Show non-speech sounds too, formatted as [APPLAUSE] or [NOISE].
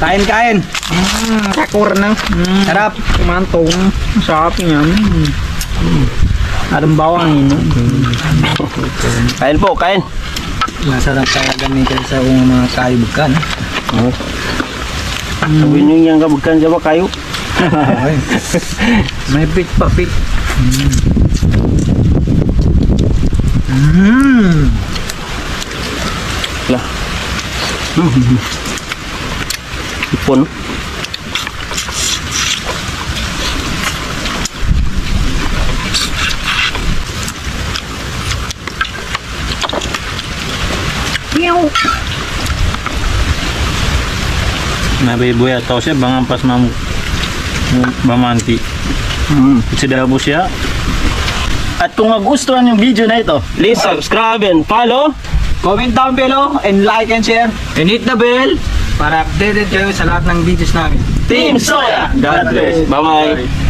Kain, kain. Mm, kakor na. Mm, Sarap. kumantong. Sarap niya. Mm. Adang bawang ini. Kain po, kain. Masarap talaga ni sa mga kaibukan. Oh. Sabi niyo yung kabugkan siya ba kayo? [LAUGHS] May pit pa pit. Mm. Lah. [LAUGHS] Ipon. Nabibuya to siya bangang pas mam bamanti. Mm. Sidabo siya. At kung magustuhan yung video na ito, Please subscribe and follow. Comment down below and like and share. And hit the bell para updated kayo sa lahat ng videos namin. Team Soya. God bless. Bye-bye.